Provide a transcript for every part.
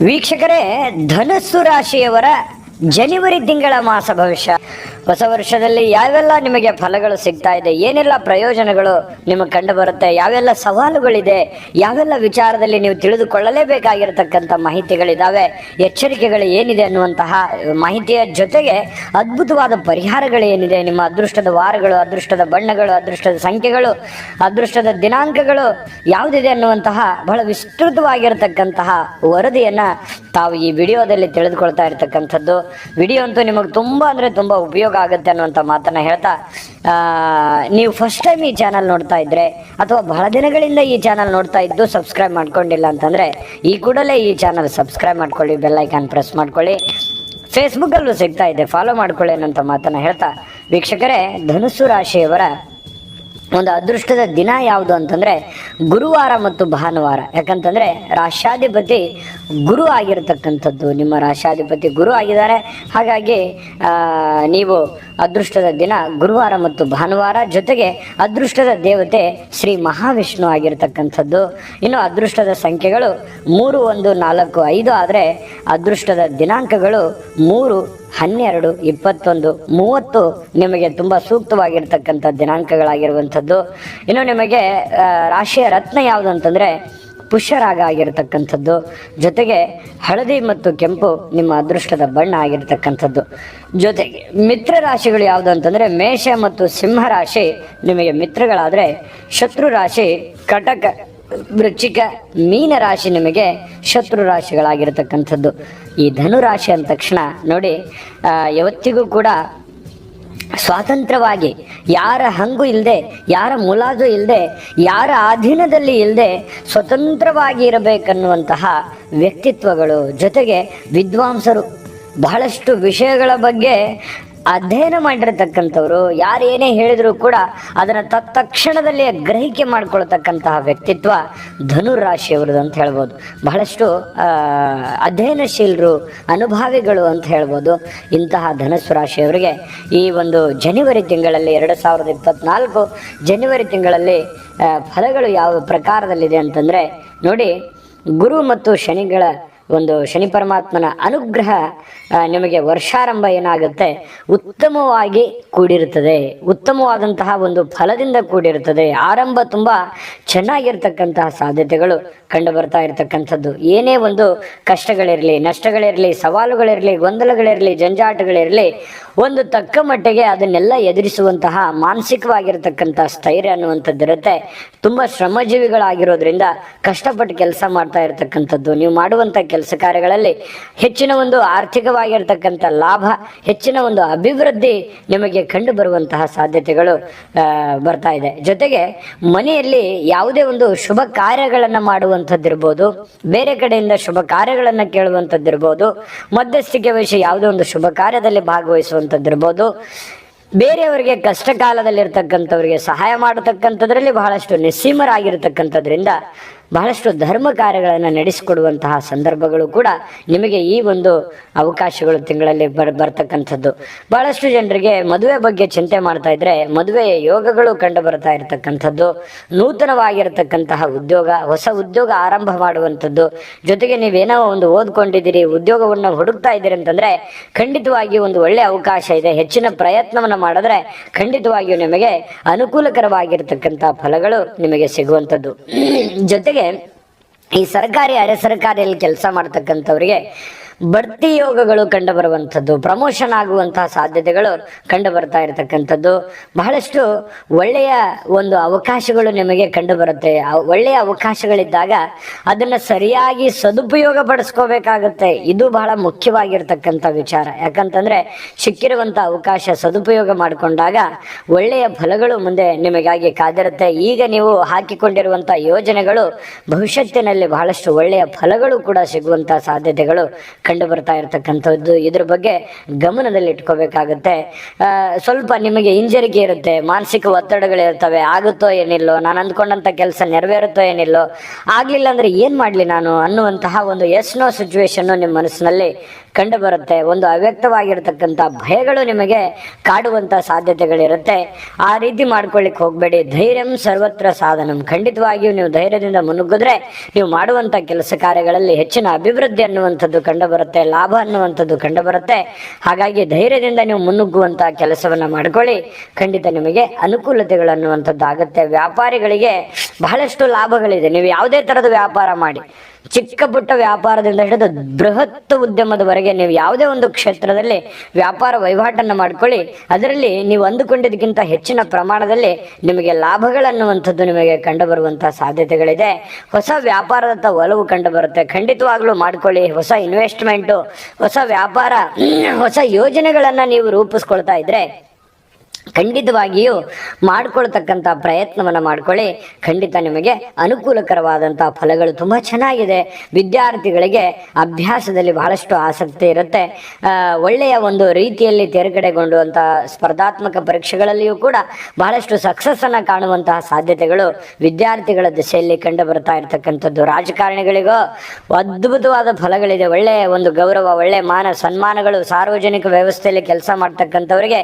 ವೀಕ್ಷಕರೇ ಧನಸ್ಸು ರಾಶಿಯವರ ಜನವರಿ ತಿಂಗಳ ಮಾಸ ಭವಿಷ್ಯ. ಹೊಸ ವರ್ಷದಲ್ಲಿ ಯಾವೆಲ್ಲ ನಿಮಗೆ ಫಲಗಳು ಸಿಗ್ತಾ ಇದೆ? ಏನೆಲ್ಲ ಪ್ರಯೋಜನಗಳು ನಿಮಗೆ ಕಂಡು ಬರುತ್ತೆ ಯಾವೆಲ್ಲ ಸವಾಲುಗಳಿದೆ? ಯಾವೆಲ್ಲ ವಿಚಾರದಲ್ಲಿ ನೀವು ತಿಳಿದುಕೊಳ್ಳಲೇಬೇಕಾಗಿರತಕ್ಕಂಥ ಮಾಹಿತಿಗಳಿದ್ದಾವೆ ಎಚ್ಚರಿಕೆಗಳು ಏನಿದೆ ಅನ್ನುವಂತಹ ಮಾಹಿತಿಯ ಜೊತೆಗೆ ಅದ್ಭುತವಾದ ಪರಿಹಾರಗಳು ಏನಿದೆ? ನಿಮ್ಮ ಅದೃಷ್ಟದ ವಾರಗಳು, ಅದೃಷ್ಟದ ಬಣ್ಣಗಳು, ಅದೃಷ್ಟದ ಸಂಖ್ಯೆಗಳು, ಅದೃಷ್ಟದ ದಿನಾಂಕಗಳು ಯಾವುದಿದೆ ಅನ್ನುವಂತಹ ಬಹಳ ವಿಸ್ತೃತವಾಗಿರತಕ್ಕಂತಹ ವರದಿಯನ್ನ ತಾವು ಈ ವಿಡಿಯೋದಲ್ಲಿ ತಿಳಿದುಕೊಳ್ತಾ ಇರ್ತಕ್ಕಂಥದ್ದು. ವಿಡಿಯೋ ಅಂತೂ ನಿಮಗೆ ತುಂಬ ಅಂದರೆ ತುಂಬ ಉಪಯೋಗ ಆಗುತ್ತೆ ಅನ್ನುವಂಥ ಮಾತನ್ನು ಹೇಳ್ತಾ ನೀವು ಫಸ್ಟ್ ಟೈಮ್ ಈ ಚಾನಲ್ ನೋಡ್ತಾ ಇದ್ರೆ, ಅಥವಾ ಬಹಳ ದಿನಗಳಿಂದ ಈ ಚಾನಲ್ ನೋಡ್ತಾ ಇದ್ದು ಸಬ್ಸ್ಕ್ರೈಬ್ ಮಾಡ್ಕೊಂಡಿಲ್ಲ ಅಂತಂದರೆ, ಈ ಕೂಡಲೇ ಈ ಚಾನಲ್ ಸಬ್ಸ್ಕ್ರೈಬ್ ಮಾಡ್ಕೊಳ್ಳಿ ಬೆಲ್ಲೈಕಾನ್ ಪ್ರೆಸ್ ಮಾಡ್ಕೊಳ್ಳಿ. ಫೇಸ್ಬುಕ್ಕಲ್ಲೂ ಸಿಗ್ತಾ ಇದೆ ಫಾಲೋ ಮಾಡ್ಕೊಳ್ಳಿ ಅನ್ನೋಂಥ ಮಾತನ್ನು ಹೇಳ್ತಾ. ವೀಕ್ಷಕರೇ ಧನುಸು ರಾಶಿಯವರ ಒಂದು ಅದೃಷ್ಟದ ದಿನ ಯಾವುದು ಅಂತಂದ್ರೆ ಗುರುವಾರ ಮತ್ತು ಭಾನುವಾರ. ಯಾಕಂತಂದ್ರೆ ರಾಷ್ಟ್ರಾಧಿಪತಿ ಗುರು ಆಗಿರತಕ್ಕಂಥದ್ದು. ನಿಮ್ಮ ರಾಷ್ಟ್ರಾಧಿಪತಿ ಗುರು ಆಗಿದ್ದಾರೆ. ಹಾಗಾಗಿ ನೀವು ಅದೃಷ್ಟದ ದಿನ ಗುರುವಾರ ಮತ್ತು ಭಾನುವಾರ ಜೊತೆಗೆ ಅದೃಷ್ಟದ ದೇವತೆ ಶ್ರೀ ಮಹಾವಿಷ್ಣು ಆಗಿರತಕ್ಕಂಥದ್ದು. ಇನ್ನು ಅದೃಷ್ಟದ ಸಂಖ್ಯೆಗಳು ಮೂರು, ಒಂದು, ನಾಲ್ಕು, ಐದು, ಆದರೆ ಅದೃಷ್ಟದ ದಿನಾಂಕಗಳು ಮೂರು ಹನ್ನೆರಡು, ಇಪ್ಪತ್ತೊಂದು, ಮೂವತ್ತು ನಿಮಗೆ ತುಂಬ ಸೂಕ್ತವಾಗಿರ್ತಕ್ಕಂಥ ದಿನಾಂಕಗಳಾಗಿರುವಂಥದ್ದು. ಇನ್ನು ನಿಮಗೆ ರಾಶಿಯ ರತ್ನ ಯಾವುದು ಅಂತಂದರೆ ಪುಷ್ಯರಾಗ ಆಗಿರತಕ್ಕಂಥದ್ದು. ಜೊತೆಗೆ ಹಳದಿ ಮತ್ತು ಕೆಂಪು ನಿಮ್ಮ ಅದೃಷ್ಟದ ಬಣ್ಣ ಆಗಿರತಕ್ಕಂಥದ್ದು. ಜೊತೆಗೆ ಮಿತ್ರ ರಾಶಿಗಳು ಯಾವುದು ಅಂತಂದರೆ ಮೇಷ ಮತ್ತು ಸಿಂಹ ರಾಶಿ ನಿಮಗೆ ಮಿತ್ರಗಳಾದರೆ ಶತ್ರು ರಾಶಿ, ಕಟಕ ವೃಶ್ಚಿಕ ಮೀನ ರಾಶಿ ನಿಮಗೆ ಶತ್ರು ರಾಶಿಗಳಾಗಿರತಕ್ಕಂಥದ್ದು. ಈ ಧನು ರಾಶಿ ಅಂದ ತಕ್ಷಣ ನೋಡಿ ಯಾವತ್ತಿಗೂ ಕೂಡ ಸ್ವಾತಂತ್ರ್ಯವಾಗಿ ಯಾರ ಹಂಗು ಇಲ್ಲದೆ ಯಾರ ಮುಲಾಜು ಇಲ್ಲದೆ ಯಾರ ಅಧೀನದಲ್ಲಿ ಇಲ್ಲದೆ ಸ್ವತಂತ್ರವಾಗಿ ಇರಬೇಕನ್ನುವಂತಹ ವ್ಯಕ್ತಿತ್ವಗಳು ಜೊತೆಗೆ ವಿದ್ವಾಂಸರು ಬಹಳಷ್ಟು ವಿಷಯಗಳ ಬಗ್ಗೆ ಅಧ್ಯಯನ ಮಾಡಿರತಕ್ಕಂಥವ್ರು, ಯಾರು ಏನೇ ಹೇಳಿದ್ರು ಕೂಡ ಅದನ್ನು ತತ್ಕ್ಷಣದಲ್ಲಿ ಗ್ರಹಿಕೆ ಮಾಡ್ಕೊಳ್ತಕ್ಕಂತಹ ವ್ಯಕ್ತಿತ್ವ ಧನುರಾಶಿಯವ್ರದ್ದು ಅಂತ ಹೇಳ್ಬೋದು. ಬಹಳಷ್ಟು ಅಧ್ಯಯನಶೀಲರು, ಅನುಭಾವಿಗಳು ಅಂತ ಹೇಳ್ಬೋದು. ಇಂತಹ ಧನಸ್ಸು ರಾಶಿಯವರಿಗೆ ಈ ಒಂದು ಜನವರಿ ತಿಂಗಳಲ್ಲಿ ಎರಡು ಸಾವಿರದ ಇಪ್ಪತ್ನಾಲ್ಕು ಜನವರಿ ತಿಂಗಳಲ್ಲಿ ಫಲಗಳು ಯಾವ ಪ್ರಕಾರದಲ್ಲಿದೆ ಅಂತಂದರೆ, ನೋಡಿ, ಗುರು ಮತ್ತು ಶನಿಗಳ ಒಂದು ಶನಿ ಪರಮಾತ್ಮನ ಅನುಗ್ರಹ ನಿಮಗೆ ವರ್ಷಾರಂಭ ಏನಾಗುತ್ತೆ? ಉತ್ತಮವಾಗಿ ಕೂಡಿರುತ್ತದೆ. ಉತ್ತಮವಾದಂತಹ ಒಂದು ಫಲದಿಂದ ಕೂಡಿರುತ್ತದೆ. ಆರಂಭ ತುಂಬ ಚೆನ್ನಾಗಿರ್ತಕ್ಕಂತಹ ಸಾಧ್ಯತೆಗಳು ಕಂಡು ಬರ್ತಾ ಇರತಕ್ಕಂಥದ್ದು. ಏನೇ ಒಂದು ಕಷ್ಟಗಳಿರಲಿ, ನಷ್ಟಗಳಿರಲಿ, ಸವಾಲುಗಳಿರಲಿ, ಗೊಂದಲಗಳಿರಲಿ, ಜಂಜಾಟಗಳಿರಲಿ ಒಂದು ತಕ್ಕ ಮಟ್ಟಿಗೆ ಅದನ್ನೆಲ್ಲ ಎದುರಿಸುವಂತಹ ಮಾನಸಿಕವಾಗಿರ್ತಕ್ಕಂಥ ಸ್ಥೈರ್ಯ ಅನ್ನುವಂಥದ್ದಿರುತ್ತೆ ತುಂಬ ಶ್ರಮಜೀವಿಗಳಾಗಿರೋದ್ರಿಂದ ಕಷ್ಟಪಟ್ಟು ಕೆಲಸ ಮಾಡ್ತಾ ಇರತಕ್ಕಂಥದ್ದು. ನೀವು ಮಾಡುವಂಥ ಕೆಲಸ ಕಾರ್ಯಗಳಲ್ಲಿ ಹೆಚ್ಚಿನ ಒಂದು ಆರ್ಥಿಕವಾಗಿರ್ತಕ್ಕಂಥ ಲಾಭ, ಹೆಚ್ಚಿನ ಒಂದು ಅಭಿವೃದ್ಧಿ ನಿಮಗೆ ಕಂಡು ಬರುವಂತಹ ಸಾಧ್ಯತೆಗಳು ಬರ್ತಾ ಇದೆ. ಜೊತೆಗೆ ಮನೆಯಲ್ಲಿ ಯಾವುದೇ ಒಂದು ಶುಭ ಕಾರ್ಯಗಳನ್ನು ಮಾಡುವಂಥದ್ದಿರ್ಬೋದು, ಬೇರೆ ಕಡೆಯಿಂದ ಶುಭ ಕಾರ್ಯಗಳನ್ನು ಕೇಳುವಂಥದ್ದಿರ್ಬೋದು, ಮಧ್ಯಸ್ಥಿಕೆ ವಹಿಸಿ ಯಾವುದೇ ಒಂದು ಶುಭ ಕಾರ್ಯದಲ್ಲಿ ಭಾಗವಹಿಸುವಂಥದ್ದಿರ್ಬೋದು ಬೇರೆಯವರಿಗೆ ಕಷ್ಟ ಕಾಲದಲ್ಲಿರ್ತಕ್ಕಂಥವ್ರಿಗೆ ಸಹಾಯ ಮಾಡತಕ್ಕಂಥದ್ರಲ್ಲಿ ಬಹಳಷ್ಟು ನಿಸ್ಸೀಮರಾಗಿರ್ತಕ್ಕಂಥದ್ರಿಂದ ಬಹಳಷ್ಟು ಧರ್ಮ ಕಾರ್ಯಗಳನ್ನು ನಡೆಸಿಕೊಡುವಂತಹ ಸಂದರ್ಭಗಳು ಕೂಡ ನಿಮಗೆ ಈ ಒಂದು ಅವಕಾಶಗಳು ತಿಂಗಳಲ್ಲಿ ಬರ್, ಬರ್ತಕ್ಕಂಥದ್ದು. ಬಹಳಷ್ಟು ಜನರಿಗೆ ಮದುವೆ ಬಗ್ಗೆ ಚಿಂತೆ ಮಾಡ್ತಾ ಇದ್ರೆ ಮದುವೆಯ ಯೋಗಗಳು ಕಂಡು ಬರ್ತಾ ಇರತಕ್ಕಂಥದ್ದು, ನೂತನವಾಗಿರತಕ್ಕಂತಹ ಉದ್ಯೋಗ, ಹೊಸ ಉದ್ಯೋಗ ಆರಂಭ ಮಾಡುವಂಥದ್ದು. ಜೊತೆಗೆ ನೀವೇನೋ ಒಂದು ಓದ್ಕೊಂಡಿದ್ದೀರಿ, ಉದ್ಯೋಗವನ್ನು ಹುಡುಕ್ತಾ ಇದ್ದೀರಿ ಅಂತಂದ್ರೆ ಖಂಡಿತವಾಗಿ ಒಂದು ಒಳ್ಳೆ ಅವಕಾಶ ಇದೆ. ಹೆಚ್ಚಿನ ಪ್ರಯತ್ನವನ್ನು ಮಾಡಿದ್ರೆ ಖಂಡಿತವಾಗಿಯೂ ನಿಮಗೆ ಅನುಕೂಲಕರವಾಗಿರ್ತಕ್ಕಂತಹ ಫಲಗಳು ನಿಮಗೆ ಸಿಗುವಂಥದ್ದು. ಜೊತೆಗೆ ಈ ಸರ್ಕಾರಿ ಅರೆ ಸರ್ಕಾರಿಯಲ್ಲಿ ಕೆಲಸ ಮಾಡ್ತಕ್ಕಂಥವ್ರಿಗೆ ಬಡ್ತಿ ಯೋಗಗಳು ಕಂಡು ಬರುವಂಥದ್ದು ಪ್ರಮೋಷನ್ ಆಗುವಂತಹ ಸಾಧ್ಯತೆಗಳು ಕಂಡು ಬರ್ತಾ ಇರತಕ್ಕಂಥದ್ದು. ಬಹಳಷ್ಟು ಒಳ್ಳೆಯ ಒಂದು ಅವಕಾಶಗಳು ನಿಮಗೆ ಕಂಡು ಬರುತ್ತೆ ಒಳ್ಳೆಯ ಅವಕಾಶಗಳಿದ್ದಾಗ ಅದನ್ನ ಸರಿಯಾಗಿ ಸದುಪಯೋಗ ಪಡಿಸ್ಕೋಬೇಕಾಗುತ್ತೆ. ಇದು ಬಹಳ ಮುಖ್ಯವಾಗಿರ್ತಕ್ಕಂಥ ವಿಚಾರ. ಯಾಕಂತಂದ್ರೆ ಸಿಕ್ಕಿರುವಂಥ ಅವಕಾಶ ಸದುಪಯೋಗ ಮಾಡಿಕೊಂಡಾಗ ಒಳ್ಳೆಯ ಫಲಗಳು ಮುಂದೆ ನಿಮಗಾಗಿ ಕಾದಿರುತ್ತೆ. ಈಗ ನೀವು ಹಾಕಿಕೊಂಡಿರುವಂಥ ಯೋಜನೆಗಳು ಭವಿಷ್ಯತ್ತಿನಲ್ಲಿ ಬಹಳಷ್ಟು ಒಳ್ಳೆಯ ಫಲಗಳು ಕೂಡ ಸಿಗುವಂಥ ಸಾಧ್ಯತೆಗಳು ಕಂಡು ಬರ್ತಾ ಇರತಕ್ಕಂಥದ್ದು. ಇದ್ರ ಬಗ್ಗೆ ಗಮನದಲ್ಲಿ ಇಟ್ಕೋಬೇಕಾಗತ್ತೆ. ಸ್ವಲ್ಪ ನಿಮಗೆ ಹಿಂಜರಿಕೆ ಇರುತ್ತೆ. ಮಾನಸಿಕ ಒತ್ತಡಗಳಿರ್ತವೆ ಆಗುತ್ತೋ ಏನಿಲ್ಲೋ, ನಾನು ಅಂದ್ಕೊಂಡಂತ ಕೆಲಸ ನೆರವೇರುತ್ತೋ ಏನಿಲ್ಲೋ, ಆಗ್ಲಿಲ್ಲ ಅಂದ್ರೆ ಏನ್ ಮಾಡ್ಲಿ ನಾನು ಅನ್ನುವಂತಹ ಒಂದು ಎಸ್ ನೋ ಸಿಚುವೇಶನ್ ನಿಮ್ಮ ಮನಸ್ಸಿನಲ್ಲಿ ಕಂಡು ಬರುತ್ತೆ. ಒಂದು ಅವ್ಯಕ್ತವಾಗಿರ್ತಕ್ಕಂಥ ಭಯಗಳು ನಿಮಗೆ ಕಾಡುವಂಥ ಸಾಧ್ಯತೆಗಳಿರುತ್ತೆ. ಆ ರೀತಿ ಮಾಡ್ಕೊಳ್ಳಿಕ್ ಹೋಗ್ಬೇಡಿ. ಧೈರ್ಯಂ ಸರ್ವತ್ರ ಸಾಧನಂ. ಖಂಡಿತವಾಗಿಯೂ ನೀವು ಧೈರ್ಯದಿಂದ ಮುನ್ನುಗ್ಗಿದ್ರೆ ನೀವು ಮಾಡುವಂತ ಕೆಲಸ ಕಾರ್ಯಗಳಲ್ಲಿ ಹೆಚ್ಚಿನ ಅಭಿವೃದ್ಧಿ ಅನ್ನುವಂಥದ್ದು ಕಂಡು ಬರುತ್ತೆ, ಲಾಭ ಅನ್ನುವಂಥದ್ದು ಕಂಡು ಬರುತ್ತೆ. ಹಾಗಾಗಿ ಧೈರ್ಯದಿಂದ ನೀವು ಮುನ್ನುಗ್ಗುವಂತಹ ಕೆಲಸವನ್ನ ಮಾಡ್ಕೊಳ್ಳಿ. ಖಂಡಿತ ನಿಮಗೆ ಅನುಕೂಲತೆಗಳು ಅನ್ನುವಂಥದ್ದು ಆಗುತ್ತೆ ವ್ಯಾಪಾರಿಗಳಿಗೆ ಬಹಳಷ್ಟು ಲಾಭಗಳಿದೆ. ನೀವು ಯಾವುದೇ ತರದ ವ್ಯಾಪಾರ ಮಾಡಿ. ಚಿಕ್ಕ ಪುಟ್ಟ ವ್ಯಾಪಾರದಿಂದ ಹಿಡಿದು ಬೃಹತ್ ಉದ್ಯಮದವರೆಗೆ ನೀವು ಯಾವುದೇ ಒಂದು ಕ್ಷೇತ್ರದಲ್ಲಿ ವ್ಯಾಪಾರ ವಹಿವಾಟನ್ನು ಮಾಡ್ಕೊಳ್ಳಿ. ಅದರಲ್ಲಿ ನೀವು ಅಂದುಕೊಂಡಿದ್ದಕ್ಕಿಂತ ಹೆಚ್ಚಿನ ಪ್ರಮಾಣದಲ್ಲಿ ನಿಮಗೆ ಲಾಭಗಳನ್ನುವಂಥದ್ದು ನಿಮಗೆ ಕಂಡು ಬರುವಂತಹ ಸಾಧ್ಯತೆಗಳಿದೆ. ಹೊಸ ವ್ಯಾಪಾರದತ್ತ ಒಲವು ಕಂಡು ಬರುತ್ತೆ ಖಂಡಿತವಾಗ್ಲೂ ಮಾಡ್ಕೊಳ್ಳಿ. ಹೊಸ ಇನ್ವೆಸ್ಟ್ಮೆಂಟು ಹೊಸ ವ್ಯಾಪಾರ, ಹೊಸ ಯೋಜನೆಗಳನ್ನು ನೀವು ರೂಪಿಸ್ಕೊಳ್ತಾ ಇದ್ರೆ ಖಂಡಿತವಾಗಿಯೂ ಮಾಡ್ಕೊಳ್ತಕ್ಕಂಥ ಪ್ರಯತ್ನವನ್ನು ಮಾಡ್ಕೊಳ್ಳಿ. ಖಂಡಿತ ನಿಮಗೆ ಅನುಕೂಲಕರವಾದಂಥ ಫಲಗಳು ತುಂಬ ಚೆನ್ನಾಗಿದೆ. ವಿದ್ಯಾರ್ಥಿಗಳಿಗೆ ಅಭ್ಯಾಸದಲ್ಲಿ ಬಹಳಷ್ಟು ಆಸಕ್ತಿ ಇರುತ್ತೆ. ಒಳ್ಳೆಯ ಒಂದು ರೀತಿಯಲ್ಲಿ ತೇರ್ಗಡೆಗೊಂಡುವಂಥ ಸ್ಪರ್ಧಾತ್ಮಕ ಪರೀಕ್ಷೆಗಳಲ್ಲಿಯೂ ಕೂಡ ಬಹಳಷ್ಟು ಸಕ್ಸಸ್ಸನ್ನು ಕಾಣುವಂತಹ ಸಾಧ್ಯತೆಗಳು ವಿದ್ಯಾರ್ಥಿಗಳ ದಿಸೆಯಲ್ಲಿ ಕಂಡು ಬರ್ತಾ ಇರತಕ್ಕಂಥದ್ದು. ರಾಜಕಾರಣಿಗಳಿಗೂ ಅದ್ಭುತವಾದ ಫಲಗಳಿದೆ. ಒಳ್ಳೆಯ ಒಂದು ಗೌರವ, ಒಳ್ಳೆಯ ಮಾನ, ಸನ್ಮಾನಗಳು, ಸಾರ್ವಜನಿಕ ವ್ಯವಸ್ಥೆಯಲ್ಲಿ ಕೆಲಸ ಮಾಡ್ತಕ್ಕಂಥವರಿಗೆ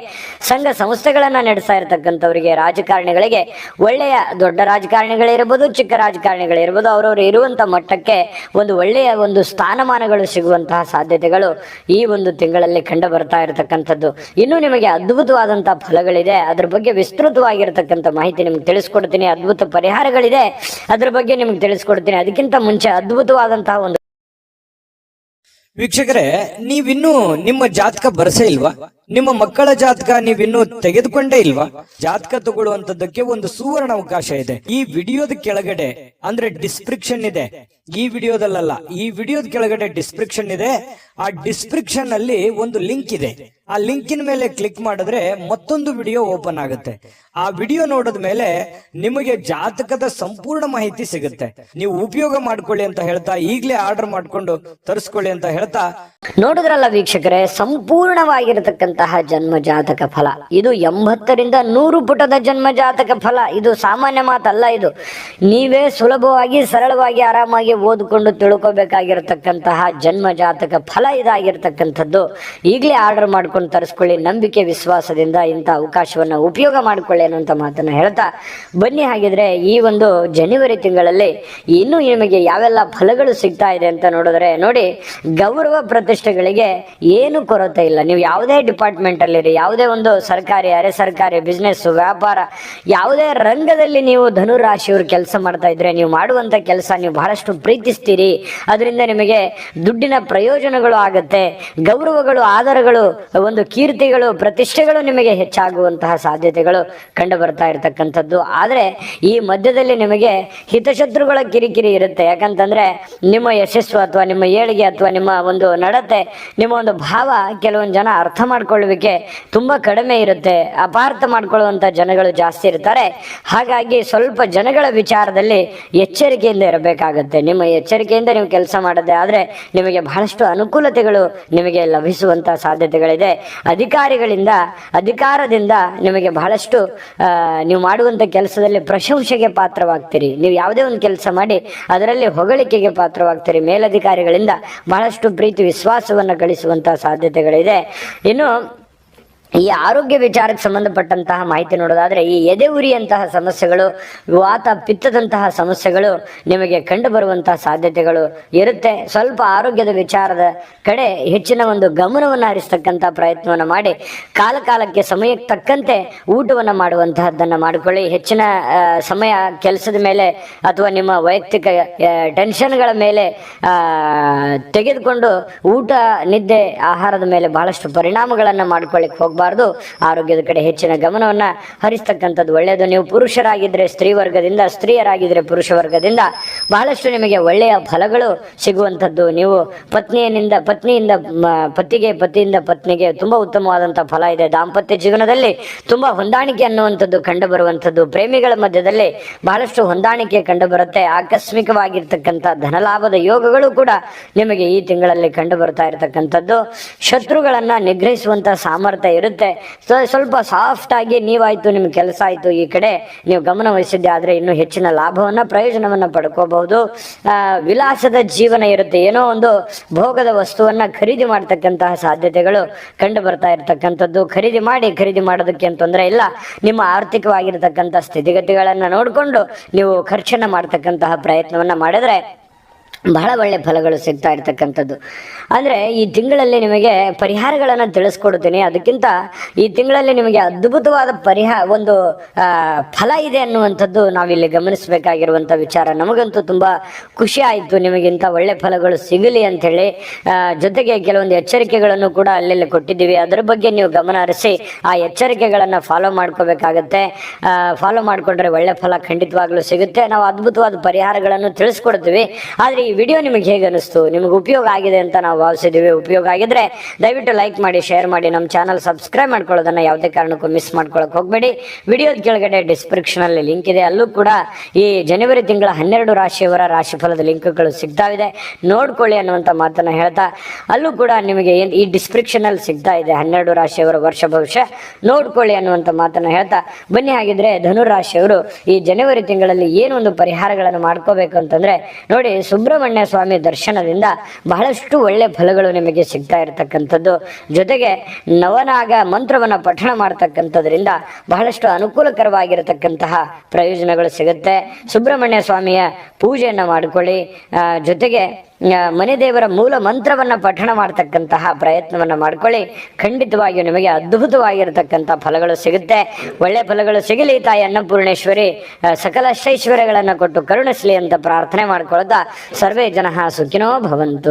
ಸಂಘ ಸಂಸ್ಥೆಗಳನ್ನ ನಡೆಸ್ತಾ ಇರತಕ್ಕಂಥವರಿಗೆ ರಾಜಕಾರಣಿಗಳಿಗೆ, ಒಳ್ಳೆಯ ದೊಡ್ಡ ರಾಜಕಾರಣಿಗಳಿರ್ಬೋದು, ಚಿಕ್ಕ ರಾಜಕಾರಣಿಗಳಿರ್ಬೋದು, ಅವರವರು ಇರುವಂತ ಮಟ್ಟಕ್ಕೆ ಒಂದು ಒಳ್ಳೆಯ ಒಂದು ಸ್ಥಾನಮಾನಗಳು ಸಿಗುವಂತಹ ಸಾಧ್ಯತೆಗಳು ಈ ಒಂದು ತಿಂಗಳಲ್ಲಿ ಕಂಡು ಬರ್ತಾ ಇರತಕ್ಕಂಥದ್ದು. ಇನ್ನು ನಿಮಗೆ ಅದ್ಭುತವಾದಂತಹ ಫಲಗಳಿದೆ. ಅದ್ರ ಬಗ್ಗೆ ವಿಸ್ತೃತವಾಗಿರ್ತಕ್ಕಂಥ ಮಾಹಿತಿ ನಿಮ್ಗೆ ತಿಳಿಸ್ಕೊಡ್ತೀನಿ. ಅದ್ಭುತ ಪರಿಹಾರಗಳಿದೆ. ಅದ್ರ ಬಗ್ಗೆ ನಿಮ್ಗೆ ತಿಳಿಸ್ಕೊಡ್ತೀನಿ. ಅದಕ್ಕಿಂತ ಮುಂಚೆ ಅದ್ಭುತವಾದಂತಹ ಒಂದು ವೀಕ್ಷಕರೇ, ನೀವಿನ್ನೂ ನಿಮ್ಮ ಜಾತಕ ಬರಸೇ ಇಲ್ವಾ? ನಿಮ್ಮ ಮಕ್ಕಳ ಜಾತಕ ನೀವಿನ್ನೂ ತೆಗೆದುಕೊಂಡೇ ಇಲ್ವಾ? ಜಾತಕ ತಗೊಳ್ಳುವಂತದ್ದಕ್ಕೆ ಒಂದು ಸುವರ್ಣ ಅವಕಾಶ ಇದೆ. ಈ ವಿಡಿಯೋದ ಕೆಳಗಡೆ, ಅಂದ್ರೆ ಡಿಸ್ಕ್ರಿಪ್ಷನ್ ಇದೆ. ಈ ವಿಡಿಯೋದಲ್ಲ ಈ ವಿಡಿಯೋದ ಕೆಳಗಡೆ ಡಿಸ್ಕ್ರಿಪ್ಷನ್ ಇದೆ. ಆ ಡಿಸ್ಕ್ರಿಪ್ಷನ್ ಅಲ್ಲಿ ಒಂದು ಲಿಂಕ್ ಇದೆ. ಆ ಲಿಂಕಿನ ಮೇಲೆ ಕ್ಲಿಕ್ ಮಾಡಿದ್ರೆ ಮತ್ತೊಂದು ವಿಡಿಯೋ ಓಪನ್ ಆಗುತ್ತೆ. ಆ ವಿಡಿಯೋ ನೋಡಿದ ಮೇಲೆ ನಿಮಗೆ ಜಾತಕದ ಸಂಪೂರ್ಣ ಮಾಹಿತಿ ಸಿಗುತ್ತೆ. ನೀವು ಉಪಯೋಗ ಮಾಡ್ಕೊಳ್ಳಿ ಅಂತ ಹೇಳ್ತಾ ಈಗ್ಲೇ ಆರ್ಡರ್ ಮಾಡ್ಕೊಂಡು ತರಿಸ್ಕೊಳ್ಳಿ ಅಂತ ಹೇಳ್ತಾ. ನೋಡಿದ್ರಲ್ಲ ವೀಕ್ಷಕರೇ, ಸಂಪೂರ್ಣವಾಗಿರತಕ್ಕಂತಹ ಜನ್ಮ ಜಾತಕ ಫಲ. ಇದು ಎಂಬತ್ತರಿಂದ ನೂರು ಪುಟದ ಜನ್ಮ ಜಾತಕ ಫಲ. ಇದು ಸಾಮಾನ್ಯ ಮಾತಲ್ಲ ಇದು. ನೀವೇ ಸುಲಭವಾಗಿ, ಸರಳವಾಗಿ, ಆರಾಮಾಗಿ ಓದಿಕೊಂಡು ತಿಳ್ಕೊಬೇಕಾಗಿರತಕ್ಕಂತಹ ಜನ್ಮ ಜಾತಕ ಫಲ ಇದಾಗಿರ್ತಕ್ಕಂಥದ್ದು. ಈಗ್ಲೇ ಆರ್ಡರ್ ಮಾಡ್ಕೊಂಡು ತರಿಸ್ಕೊಳ್ಳಿ. ನಂಬಿಕೆ, ವಿಶ್ವಾಸದಿಂದ ಇಂಥ ಅವಕಾಶವನ್ನು ಉಪಯೋಗ ಮಾಡಿಕೊಳ್ಳಿ ಅನ್ನುವಂಥ ಮಾತನ್ನು ಹೇಳ್ತಾ ಬನ್ನಿ. ಹಾಗಿದ್ರೆ ಈ ಒಂದು ಜನವರಿ ತಿಂಗಳಲ್ಲಿ ಇನ್ನೂ ನಿಮಗೆ ಯಾವೆಲ್ಲ ಫಲಗಳು ಸಿಗ್ತಾ ಇದೆ ಅಂತ ನೋಡಿದ್ರೆ, ನೋಡಿ, ಗೌರವ ಪ್ರತಿಷ್ಠೆಗಳಿಗೆ ಏನು ಕೊರತೆ ಇಲ್ಲ. ನೀವು ಯಾವುದೇ ಡಿಪಾರ್ಟ್ಮೆಂಟ್ ಅಲ್ಲಿರಿ ಯಾವುದೇ ಒಂದು ಸರ್ಕಾರಿ, ಅರೆ ಸರ್ಕಾರಿ ಬಿಸ್ನೆಸ್ ವ್ಯಾಪಾರ, ಯಾವುದೇ ರಂಗದಲ್ಲಿ ನೀವು ಧನುರಾಶಿಯವರು ಕೆಲಸ ಮಾಡ್ತಾ ಇದ್ರೆ, ನೀವು ಮಾಡುವಂತ ಕೆಲಸ ನೀವು ಬಹಳಷ್ಟು ಪ್ರೀತಿಸ್ತೀರಿ. ಅದರಿಂದ ನಿಮಗೆ ದುಡ್ಡಿನ ಪ್ರಯೋಜನಗಳು ಆಗತ್ತೆ, ಗೌರವಗಳು, ಆಧಾರಗಳು ಒಂದು ಕೀರ್ತಿಗಳು, ಪ್ರತಿಷ್ಠೆಗಳು ನಿಮಗೆ ಹೆಚ್ಚಾಗುವಂತಹ ಸಾಧ್ಯತೆಗಳು ಕಂಡು ಬರ್ತಾ ಇರತಕ್ಕಂಥದ್ದು. ಆದರೆ ಈ ಮಧ್ಯದಲ್ಲಿ ನಿಮಗೆ ಹಿತಶತ್ರುಗಳ ಕಿರಿಕಿರಿ ಇರುತ್ತೆ. ಯಾಕಂತಂದ್ರೆ ನಿಮ್ಮ ಯಶಸ್ಸು ಅಥವಾ ನಿಮ್ಮ ಏಳಿಗೆ ಅಥವಾ ನಿಮ್ಮ ಒಂದು ನಡತೆ, ನಿಮ್ಮ ಒಂದು ಭಾವ ಕೆಲವೊಂದು ಜನ ಅರ್ಥ ಮಾಡ್ಕೊಳ್ಳುವಿಕೆ ತುಂಬಾ ಕಡಿಮೆ ಇರುತ್ತೆ. ಅಪಾರ್ಥ ಮಾಡ್ಕೊಳ್ಳುವಂಥ ಜನಗಳು ಜಾಸ್ತಿ ಇರ್ತಾರೆ. ಹಾಗಾಗಿ ಸ್ವಲ್ಪ ಜನಗಳ ವಿಚಾರದಲ್ಲಿ ಎಚ್ಚರಿಕೆಯಿಂದ ಇರಬೇಕಾಗತ್ತೆ. ನಿಮ್ಮ ಎಚ್ಚರಿಕೆಯಿಂದ ನೀವು ಕೆಲಸ ಮಾಡದೆ ಆದರೆ ನಿಮಗೆ ಬಹಳಷ್ಟು ಅನುಕೂಲತೆಗಳು ನಿಮಗೆ ಲಭಿಸುವಂತ ಸಾಧ್ಯತೆಗಳಿದೆ. ಅಧಿಕಾರಿಗಳಿಂದ, ಅಧಿಕಾರದಿಂದ ನಿಮಗೆ ಬಹಳಷ್ಟು ನೀವು ಮಾಡುವಂಥ ಕೆಲಸದಲ್ಲಿ ಪ್ರಶಂಸೆಗೆ ಪಾತ್ರವಾಗ್ತೀರಿ. ನೀವು ಯಾವುದೇ ಒಂದು ಕೆಲಸ ಮಾಡಿ ಅದರಲ್ಲಿ ಹೊಗಳಿಕೆಗೆ ಪಾತ್ರವಾಗ್ತೀರಿ. ಮೇಲಧಿಕಾರಿಗಳಿಂದ ಬಹಳಷ್ಟು ಪ್ರೀತಿ, ವಿಶ್ವಾಸವನ್ನು ಗಳಿಸುವಂತಹ ಸಾಧ್ಯತೆಗಳಿದೆ. ಇನ್ನು ಈ ಆರೋಗ್ಯ ವಿಚಾರಕ್ಕೆ ಸಂಬಂಧಪಟ್ಟಂತಹ ಮಾಹಿತಿ ನೋಡೋದಾದ್ರೆ, ಈ ಎದೆ ಉರಿಯಂತಹ ಸಮಸ್ಯೆಗಳು, ವಾತ ಪಿತ್ತದಂತಹ ಸಮಸ್ಯೆಗಳು ನಿಮಗೆ ಕಂಡು ಬರುವಂತಹ ಸಾಧ್ಯತೆಗಳು ಇರುತ್ತೆ. ಸ್ವಲ್ಪ ಆರೋಗ್ಯದ ವಿಚಾರದ ಕಡೆ ಹೆಚ್ಚಿನ ಒಂದು ಗಮನವನ್ನು ಹರಿಸ್ತಕ್ಕಂಥ ಪ್ರಯತ್ನವನ್ನು ಮಾಡಿ ಕಾಲ ಕಾಲಕ್ಕೆ ಸಮಯಕ್ಕೆ ತಕ್ಕಂತೆ ಊಟವನ್ನು ಮಾಡುವಂತಹದ್ದನ್ನು ಮಾಡಿಕೊಳ್ಳಿ. ಹೆಚ್ಚಿನ ಸಮಯ ಕೆಲಸದ ಮೇಲೆ ಅಥವಾ ನಿಮ್ಮ ವೈಯಕ್ತಿಕ ಟೆನ್ಷನ್ಗಳ ಮೇಲೆ ತೆಗೆದುಕೊಂಡು ಊಟ, ನಿದ್ದೆ, ಆಹಾರದ ಮೇಲೆ ಬಹಳಷ್ಟು ಪರಿಣಾಮಗಳನ್ನು ಮಾಡ್ಕೊಳ್ಳಿಕ್ಕೆ ಹೋಗಬಾರ್ದು ಆರೋಗ್ಯದ ಕಡೆ ಹೆಚ್ಚಿನ ಗಮನವನ್ನ ಹರಿಸ್ತಕ್ಕಂಥದ್ದು ಒಳ್ಳೆಯದು ನೀವು ಪುರುಷರಾಗಿದ್ದರೆ ಸ್ತ್ರೀ ವರ್ಗದಿಂದ ಸ್ತ್ರೀಯರಾಗಿದ್ದರೆ ಪುರುಷ ವರ್ಗದಿಂದ ಬಹಳಷ್ಟು ನಿಮಗೆ ಒಳ್ಳೆಯ ಫಲಗಳು ಸಿಗುವಂಥದ್ದು. ನೀವು ಪತ್ನಿಯನಿಂದ, ಪತ್ನಿಯಿಂದ ಪತಿಗೆ, ಪತಿಯಿಂದ ಪತ್ನಿಗೆ ತುಂಬಾ ಉತ್ತಮವಾದಂಥ ಫಲ ಇದೆ. ದಾಂಪತ್ಯ ಜೀವನದಲ್ಲಿ ತುಂಬಾ ಹೊಂದಾಣಿಕೆ ಅನ್ನುವಂಥದ್ದು ಕಂಡು ಬರುವಂಥದ್ದು ಪ್ರೇಮಿಗಳ ಮಧ್ಯದಲ್ಲಿ ಬಹಳಷ್ಟು ಹೊಂದಾಣಿಕೆ ಕಂಡು ಬರುತ್ತೆ ಆಕಸ್ಮಿಕವಾಗಿರ್ತಕ್ಕಂಥ ಧನಲಾಭದ ಯೋಗಗಳು ಕೂಡ ನಿಮಗೆ ಈ ತಿಂಗಳಲ್ಲಿ ಕಂಡು ಬರ್ತಾ ಇರತಕ್ಕಂಥದ್ದು. ಶತ್ರುಗಳನ್ನ ನಿಗ್ರಹಿಸುವಂತ ಸಾಮರ್ಥ್ಯ ಇರುತ್ತೆ. ಸೊ- ಸ್ವಲ್ಪ ಸಾಫ್ಟ್ ಆಗಿ ನೀವಾಯ್ತು, ನಿಮ್ ಕೆಲಸ ಆಯ್ತು ಈ ಕಡೆ. ನೀವು ಗಮನ ವಹಿಸಿದ್ದೆ, ಆದ್ರೆ ಇನ್ನು ಹೆಚ್ಚಿನ ಲಾಭವನ್ನ, ಪ್ರಯೋಜನವನ್ನ ಪಡ್ಕೋಬಹುದು. ವಿಲಾಸದ ಜೀವನ ಇರುತ್ತೆ. ಏನೋ ಒಂದು ಭೋಗದ ವಸ್ತುವನ್ನ ಖರೀದಿ ಮಾಡ್ತಕ್ಕಂತಹ ಸಾಧ್ಯತೆಗಳು ಕಂಡು ಬರ್ತಾ ಇರತಕ್ಕಂಥದ್ದು. ಖರೀದಿ ಮಾಡಿ, ಖರೀದಿ ಮಾಡೋದಕ್ಕೆ ತೊಂದರೆ ಇಲ್ಲ. ನಿಮ್ಮ ಆರ್ಥಿಕವಾಗಿರ್ತಕ್ಕಂಥ ಸ್ಥಿತಿಗತಿಗಳನ್ನ ನೋಡಿಕೊಂಡು ನೀವು ಖರ್ಚನ್ನ ಮಾಡ್ತಕ್ಕಂತಹ ಪ್ರಯತ್ನವನ್ನ ಮಾಡಿದ್ರೆ ಬಹಳ ಒಳ್ಳೆ ಫಲಗಳು ಸಿಗ್ತಾ ಇರ್ತಕ್ಕಂಥದ್ದು. ಅಂದರೆ ಈ ತಿಂಗಳಲ್ಲಿ ನಿಮಗೆ ಪರಿಹಾರಗಳನ್ನು ತಿಳಿಸ್ಕೊಡ್ತೀನಿ. ಅದಕ್ಕಿಂತ ಈ ತಿಂಗಳಲ್ಲಿ ನಿಮಗೆ ಅದ್ಭುತವಾದ ಪರಿಹಾರ ಒಂದು ಫಲ ಇದೆ ಅನ್ನುವಂಥದ್ದು ನಾವಿಲ್ಲಿ ಗಮನಿಸಬೇಕಾಗಿರುವಂಥ ವಿಚಾರ. ನಮಗಂತೂ ತುಂಬ ಖುಷಿ ಆಯಿತು ನಿಮಗಿಂತ ಒಳ್ಳೆ ಫಲಗಳು ಸಿಗಲಿ ಅಂಥೇಳಿ. ಜೊತೆಗೆ ಕೆಲವೊಂದು ಎಚ್ಚರಿಕೆಗಳನ್ನು ಕೂಡ ಅಲ್ಲೆಲ್ಲಿ ಕೊಟ್ಟಿದ್ದೀವಿ. ಅದರ ಬಗ್ಗೆ ನೀವು ಗಮನ ಹರಿಸಿ ಆ ಎಚ್ಚರಿಕೆಗಳನ್ನು ಫಾಲೋ ಮಾಡ್ಕೋಬೇಕಾಗತ್ತೆ. ಫಾಲೋ ಮಾಡಿಕೊಂಡ್ರೆ ಒಳ್ಳೆ ಫಲ ಖಂಡಿತವಾಗ್ಲೂ ಸಿಗುತ್ತೆ. ನಾವು ಅದ್ಭುತವಾದ ಪರಿಹಾರಗಳನ್ನು ತಿಳಿಸ್ಕೊಡ್ತೀವಿ. ಆದರೆ ಈ ವಿಡಿಯೋ ನಿಮಗೆ ಹೇಗೆ ಅನಿಸ್ತು? ನಿಮಗೆ ಉಪಯೋಗ ಆಗಿದೆ ಅಂತ ನಾವು ಭಾವಿಸಿದ್ದೀವಿ. ಉಪಯೋಗ ಆಗಿದ್ರೆ ದಯವಿಟ್ಟು ಲೈಕ್ ಮಾಡಿ ಶೇರ್ ಮಾಡಿ. ನಮ್ಮ ಚಾನಲ್ ಸಬ್ಸ್ಕ್ರೈಬ್ ಮಾಡ್ಕೊಳ್ಳೋದನ್ನ ಯಾವುದೇ ಕಾರಣಕ್ಕೂ ಮಿಸ್ ಮಾಡ್ಕೊಳಕ್ ಹೋಗಬೇಡಿ. ವಿಡಿಯೋದ ಕೆಳಗಡೆ ಅಲ್ಲಿ ಲಿಂಕ್ ಇದೆ. ಅಲ್ಲೂ ಕೂಡ ಈ ಜನವರಿ ತಿಂಗಳ ಹನ್ನೆರಡು ರಾಶಿಯವರ ರಾಶಿಫಲದ ಲಿಂಕ್ಗಳು ಸಿಗ್ತಾವಿದೆ. ನೋಡ್ಕೊಳ್ಳಿ ಅನ್ನುವಂಥ ಮಾತನ್ನ ಹೇಳ್ತಾ, ಅಲ್ಲೂ ಕೂಡ ನಿಮಗೆ ಏನ್ ಈ ಅಲ್ಲಿ ಸಿಗ್ತಾ ಇದೆ, ಹನ್ನೆರಡು ರಾಶಿಯವರ ವರ್ಷ ಭವಿಷ್ಯ. ನೋಡ್ಕೊಳ್ಳಿ ಅನ್ನುವಂಥ ಮಾತನ್ನ ಹೇಳ್ತಾ, ಬನ್ನಿ ಹಾಗಿದ್ರೆ ಧನು ರಾಶಿಯವರು ಈ ಜನವರಿ ತಿಂಗಳಲ್ಲಿ ಏನು ಒಂದು ಪರಿಹಾರಗಳನ್ನು ಮಾಡ್ಕೋಬೇಕು ಅಂತಂದ್ರೆ, ನೋಡಿ ಸುಬ್ರಹ್ಮಣ್ಯ ಸ್ವಾಮಿ ದರ್ಶನದಿಂದ ಬಹಳಷ್ಟು ಒಳ್ಳೆ ಫಲಗಳು ನಿಮಗೆ ಸಿಗ್ತಾ ಇರತಕ್ಕಂಥದ್ದು. ಜೊತೆಗೆ ನವನಾಗ ಮಂತ್ರವನ್ನ ಪಠಣ ಮಾಡ್ತಕ್ಕಂಥದ್ರಿಂದ ಬಹಳಷ್ಟು ಅನುಕೂಲಕರವಾಗಿರತಕ್ಕಂತಹ ಪ್ರಯೋಜನಗಳು ಸಿಗುತ್ತೆ. ಸುಬ್ರಹ್ಮಣ್ಯ ಸ್ವಾಮಿಯ ಪೂಜೆಯನ್ನು ಮಾಡಿಕೊಳ್ಳಿ. ಜೊತೆಗೆ ಮನೆ ದೇವರ ಮೂಲ ಮಂತ್ರವನ್ನ ಪಠಣ ಮಾಡ್ತಕ್ಕಂತಹ ಪ್ರಯತ್ನವನ್ನ ಮಾಡ್ಕೊಳ್ಳಿ. ಖಂಡಿತವಾಗಿಯೂ ನಿಮಗೆ ಅದ್ಭುತವಾಗಿರತಕ್ಕಂಥ ಫಲಗಳು ಸಿಗುತ್ತೆ. ಒಳ್ಳೆ ಫಲಗಳು ಸಿಗಲಿ ತಾಯಿ ಅನ್ನಪೂರ್ಣೇಶ್ವರಿ. ಸಕಲ ಶೈಶ್ವರ್ಯಗಳನ್ನು ಕೊಟ್ಟು ಕರುಣಿಸಲಿ ಅಂತ ಪ್ರಾರ್ಥನೆ ಮಾಡ್ಕೊಳ್ತಾ ಸರ್ವೇ ಜನ ಸುಖಿನೋ ಭವಂತು.